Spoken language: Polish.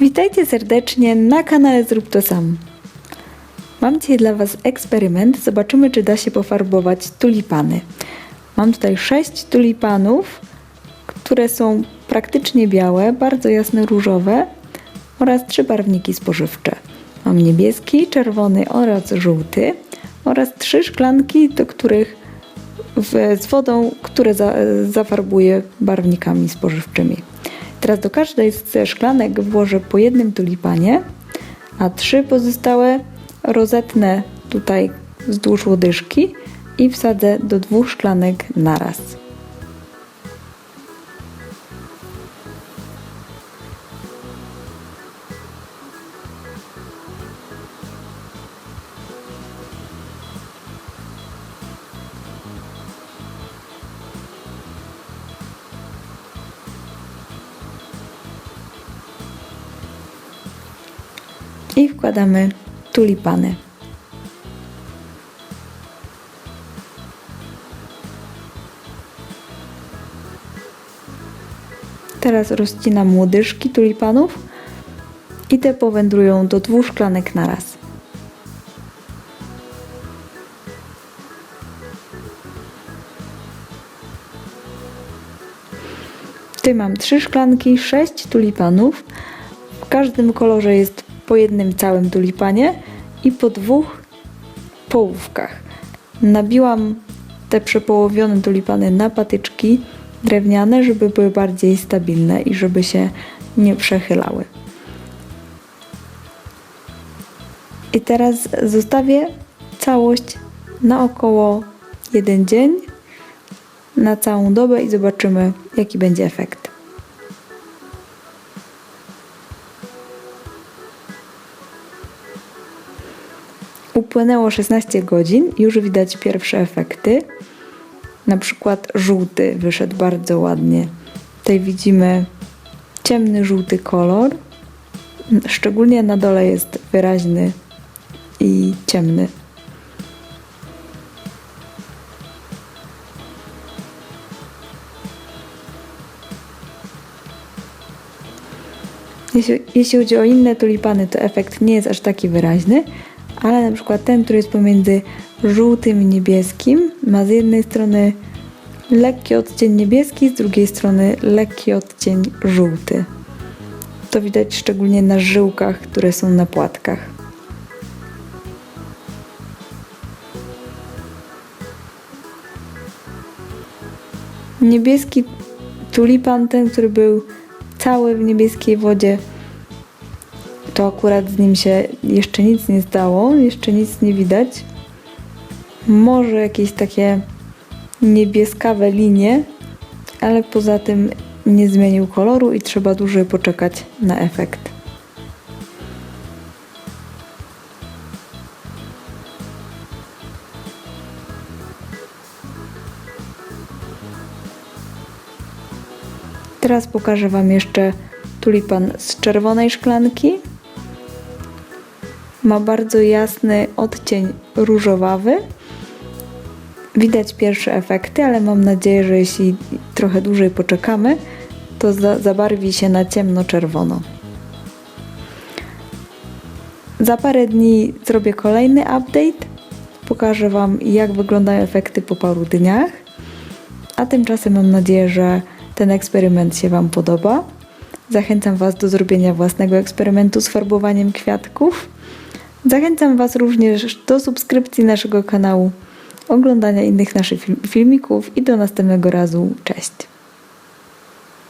Witajcie serdecznie na kanale Zrób to sam. Mam dzisiaj dla Was eksperyment. Zobaczymy, czy da się pofarbować tulipany. Mam tutaj sześć tulipanów, które są praktycznie białe, bardzo jasne różowe oraz trzy barwniki spożywcze. Mam niebieski, czerwony oraz żółty oraz trzy szklanki, do których w, z wodą, które za, zafarbuję barwnikami spożywczymi. Teraz do każdej z szklanek włożę po jednym tulipanie, a trzy pozostałe rozetnę tutaj wzdłuż łodyżki i wsadzę do dwóch szklanek naraz. I wkładamy tulipany. Teraz rozcinam łodyżki tulipanów i te powędrują do dwóch szklanek na raz. Tutaj mam trzy szklanki, sześć tulipanów. W każdym kolorze jest po jednym całym tulipanie i po dwóch połówkach. Nabiłam te przepołowione tulipany na patyczki drewniane, żeby były bardziej stabilne i żeby się nie przechylały. I teraz zostawię całość na około jeden dzień, na całą dobę i zobaczymy, jaki będzie efekt. Upłynęło 16 godzin, już widać pierwsze efekty. Na przykład żółty wyszedł bardzo ładnie. Tutaj widzimy ciemny żółty kolor. Szczególnie na dole jest wyraźny i ciemny. Jeśli, jeśli chodzi o inne tulipany, to efekt nie jest aż taki wyraźny, ale na przykład ten, który jest pomiędzy żółtym i niebieskim, ma z jednej strony lekki odcień niebieski, z drugiej strony lekki odcień żółty. To widać szczególnie na żyłkach, które są na płatkach. Niebieski tulipan, ten, który był cały w niebieskiej wodzie, to akurat z nim się jeszcze nic nie stało, jeszcze nic nie widać. Może jakieś takie niebieskawe linie, ale poza tym nie zmienił koloru i trzeba dłużej poczekać na efekt. Teraz pokażę Wam jeszcze tulipan z czerwonej szklanki. Ma bardzo jasny odcień różowawy. Widać pierwsze efekty, ale mam nadzieję, że jeśli trochę dłużej poczekamy, to za zabarwi się na ciemno-czerwono. Za parę dni zrobię kolejny update. Pokażę Wam, jak wyglądają efekty po paru dniach. A tymczasem mam nadzieję, że ten eksperyment się Wam podoba. Zachęcam Was do zrobienia własnego eksperymentu z farbowaniem kwiatków. Zachęcam Was również do subskrypcji naszego kanału, oglądania innych naszych filmików i do następnego razu. Cześć!